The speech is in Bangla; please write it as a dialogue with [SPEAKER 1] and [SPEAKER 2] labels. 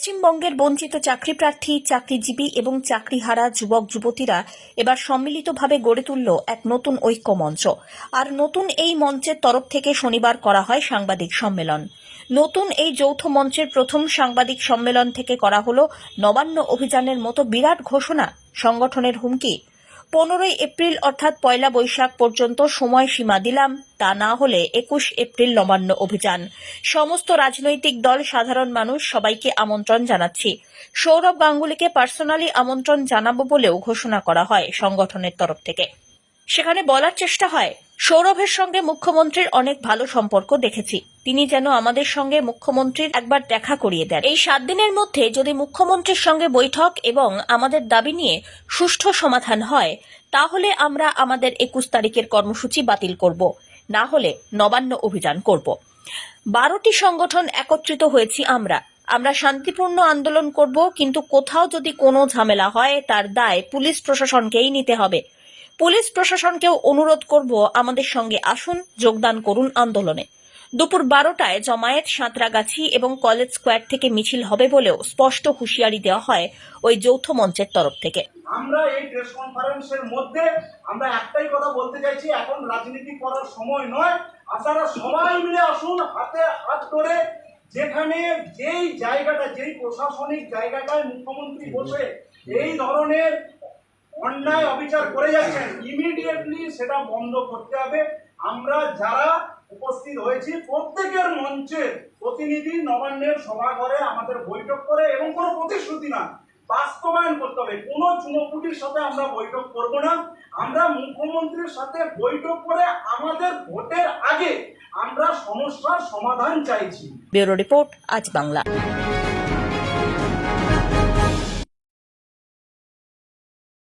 [SPEAKER 1] পশ্চিমবঙ্গের বঞ্চিত চাকরি প্রার্থী চাকরিজীবী এবং চাকরিহারা যুবক, যুবতীরা এবার সম্মিলিতভাবে গড়ে তুলল এক নতুন ঐক্য মঞ্চ আর নতুন এই মঞ্চের তরফ থেকে শনিবার করা হয় সাংবাদিক সম্মেলন। নতুন এই যৌথ মঞ্চের প্রথম সাংবাদিক সম্মেলন থেকে করা হল নবান্ন অভিযানের মতো বিরাট ঘোষণা সংগঠনের হুমকি। পনেরোই এপ্রিল অর্থাৎ পয়লা বৈশাখ পর্যন্ত সময়সীমা দিলাম, তা না হলে একুশ এপ্রিল নবান্ন অভিযান। সমস্ত রাজনৈতিক দল, সাধারণ মানুষ সবাইকে আমন্ত্রণ জানাচ্ছি। সৌরভ গাঙ্গুলিকে পার্সোনালি আমন্ত্রণ জানাব বলেও ঘোষণা করা হয় সংগঠনের তরফ থেকে। সেখানে বলার চেষ্টা হয় সৌরভের সঙ্গে মুখ্যমন্ত্রীর অনেক ভালো সম্পর্ক দেখেছি। তিনি যেন আমাদের সঙ্গে মুখ্যমন্ত্রীর একবার দেখা করিয়ে দেন। এই সাত দিনের মধ্যে যদি মুখ্যমন্ত্রীর সঙ্গে বৈঠক এবং আমাদের দাবি নিয়ে সুষ্ঠু সমাধান হয়, তাহলে আমরা আমাদের একুশ তারিখের কর্মসূচি বাতিল করব। না হলে নবান্ন অভিযান করব। বারোটি সংগঠন একত্রিত হয়েছি আমরা। আমরা শান্তিপূর্ণ আন্দোলন করব, কিন্তু কোথাও যদি কোনো ঝামেলা হয়, তার দায় পুলিশ প্রশাসনকেই নিতে হবে। পুলিশ প্রশাসনকেও অনুরোধ করব আমাদের সঙ্গে আসুন, যোগদান করুন আন্দোলনে। দুপুর বারোটায় জমায়েত সাঁতরাগাছি এবং কলেজ স্কোয়ার থেকে মিছিল হবে বলেও স্পষ্ট হুঁশিয়ারি দেওয়া হয় ওই যৌথ মঞ্চের তরফ থেকে।
[SPEAKER 2] আমরা এই প্রেস কনফারেন্সের মধ্যে আমরা একটাই কথা বলতে চাইছি, এখন রাজনীতি করার সময় নয়। আপনারা সবাই মিলে আসুন, হাতে হাত ধরে যেখানে যেই জায়গাটা, যেই প্রশাসনিক জায়গাটায় মুখ্যমন্ত্রী বসে, এই ধরনের অন্যায় অবিচার করে যাচ্ছেন ইমিডিয়েটলি সেটা বন্ধ করতে হবে। আমরা যারা উপস্থিত হয়েছি, প্রত্যেকের মঞ্চে প্রতিনিধি নবান্নের সভাঘরে আমাদের বৈঠক করে এবং কোনো প্রতিশ্রুতি না, বাস্তবায়ন করতে হবে। কোনো চুনোপুটির সাথে আমরা বৈঠক করব না। আমরা মুখ্যমন্ত্রীর সাথে বৈঠক করে আমাদের ভোটের আগে আমরা সমস্যার সমাধান চাইছি।
[SPEAKER 1] ব্যুরো রিপোর্ট আজ বাংলা।